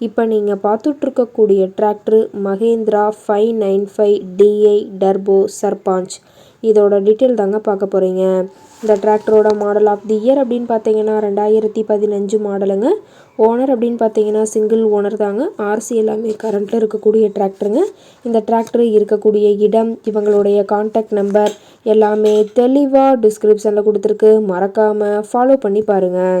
இப்போ நீங்கள் பார்த்துட்ருக்கக்கூடிய tractor Mahindra five nine five DI turbo Sarpanch இதோட டீட்டெயில் தாங்க பார்க்க போகிறீங்க இந்த டிராக்டரோட மாடல் ஆஃப் தி இயர் அப்படின்னு பார்த்தீங்கன்னா ரெண்டாயிரத்தி பதினஞ்சு மாடலுங்க ஓனர் அப்படின்னு பார்த்தீங்கன்னா சிங்கிள் ஓனர் தாங்க. ஆர்சி எல்லாமே கரண்ட்டில் இருக்கக்கூடிய டிராக்டருங்க இந்த டிராக்டர் இருக்கக்கூடிய இடம் இவங்களுடைய காண்டாக்ட் நம்பர் எல்லாமே தெளிவாக டிஸ்கிரிப்ஷனில் கொடுத்துருக்கு. மறக்காமல் ஃபாலோ பண்ணி பாருங்கள்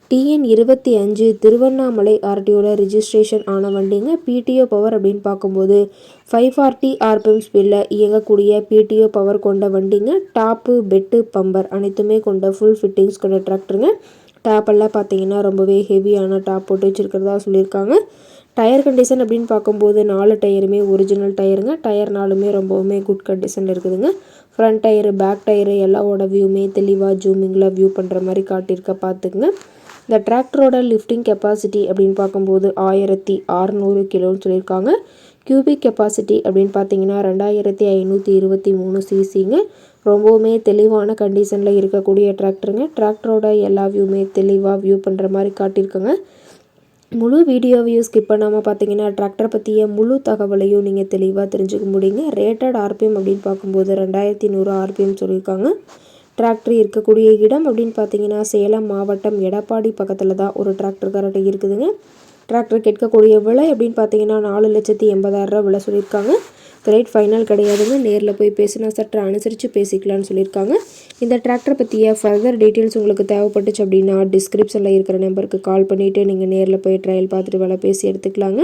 டிஎன் இருபத்தி அஞ்சு திருவண்ணாமலை ஆர்டிஓட ரிஜிஸ்ட்ரேஷன் ஆன வண்டிங்க பிடிஓ பவர் அப்படின்னு பார்க்கும்போது ஃபைவ் ஃபார்ட்டி ஆர்பிஎம் ஸ்பீடில் இயங்கக்கூடிய பிடிஓ பவர் கொண்ட வண்டிங்க. டாப்பு பெட்டு பம்பர் அனைத்துமே கொண்ட ஃபுல் ஃபிட்டிங்ஸ் கொண்ட டிராக்டருங்க டாப்பெல்லாம் பார்த்தீங்கன்னா ரொம்பவே ஹெவியான டாப் போட்டு வச்சுருக்கிறதா சொல்லியிருக்காங்க. டயர் கண்டிஷன் அப்படின்னு பார்க்கும்போது நாலு டயருமே ஒரிஜினல் டயருங்க டயர் நாலுமே ரொம்பவுமே குட் கண்டிஷனில் இருக்குதுங்க. ஃப்ரண்ட் டயரு பேக் டயரு எல்லாவோட வியூமே தெளிவாக ஜூமிங்கில் வியூ பண்ணுற மாதிரி காட்டியிருக்க பார்த்துக்குங்க. இந்த டிராக்டரோட லிஃப்டிங் கெப்பாசிட்டி அப்படின்னு பார்க்கும்போது ஆயிரத்தி அறநூறு கிலோன்னு சொல்லியிருக்காங்க. கியூபிக் கெப்பாசிட்டி அப்படின்னு பார்த்தீங்கன்னா ரெண்டாயிரத்தி ஐநூற்றி இருபத்தி மூணு சிசிங்க ரொம்பவுமே தெளிவான கண்டிஷனில் இருக்கக்கூடிய டிராக்டருங்க. டிராக்டரோட எல்லா வியூமே தெளிவாக வியூ பண்ணுற மாதிரி காட்டியிருக்கோங்க. முழு வீடியோவையும் ஸ்கிப் பண்ணாமல் பார்த்தீங்கன்னா டிராக்டர் பற்றிய முழு தகவலையும் நீங்கள் தெளிவாக தெரிஞ்சுக்க முடியுங்க. ரேட்டட் ஆர்பிஎம் அப்படின்னு பார்க்கும்போது ரெண்டாயிரத்தி நூறு ஆர்பிஎம் சொல்லியிருக்காங்க. டிராக்டர் இருக்கக்கூடிய இடம் அப்படின்னு பார்த்தீங்கன்னா சேலம் மாவட்டம் எடப்பாடி பக்கத்தில் தான் ஒரு டிராக்டர் இருக்குதுங்க. டிராக்டர் கேட்கக்கூடிய விலை அப்படின்னு பார்த்தீங்கன்னா நாலு லட்சத்தி எண்பதாயிரரூவா விலை சொல்லியிருக்காங்க. ரேட் ஃபைனல் கிடையாதுங்க. நேரில் போய் பேசினா சற்று அனுசரித்து பேசிக்கலாம்னு சொல்லியிருக்காங்க. இந்த டிராக்டர் பற்றிய ஃபர்தர் டீட்டெயில்ஸ் உங்களுக்கு தேவைப்பட்டுச்சு அப்படின்னா டிஸ்கிரிப்ஷனில் இருக்கிற நம்பருக்கு கால் பண்ணிவிட்டு நீங்கள் நேரில் போய் ட்ரையல் பார்த்துட்டு விலை பேசி எடுத்துக்கலாங்க.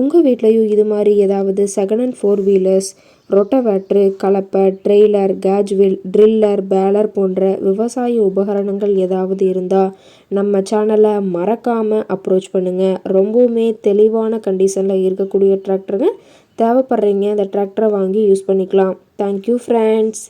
உங்கள் வீட்லேயும் இது மாதிரி ஏதாவது second and four wheelers rotavator கலப்பை trailer cage wheel driller baler போன்ற விவசாய உபகரணங்கள் ஏதாவது இருந்தால் நம்ம சேனலை மறக்காமல் அப்ரோச் பண்ணுங்கள் ரொம்பவுமே தெளிவான கண்டிஷனில் இருக்கக்கூடிய டிராக்டருங்க தேவைப்படுறீங்க. அந்த டிராக்டரை வாங்கி யூஸ் பண்ணிக்கலாம். Thank you friends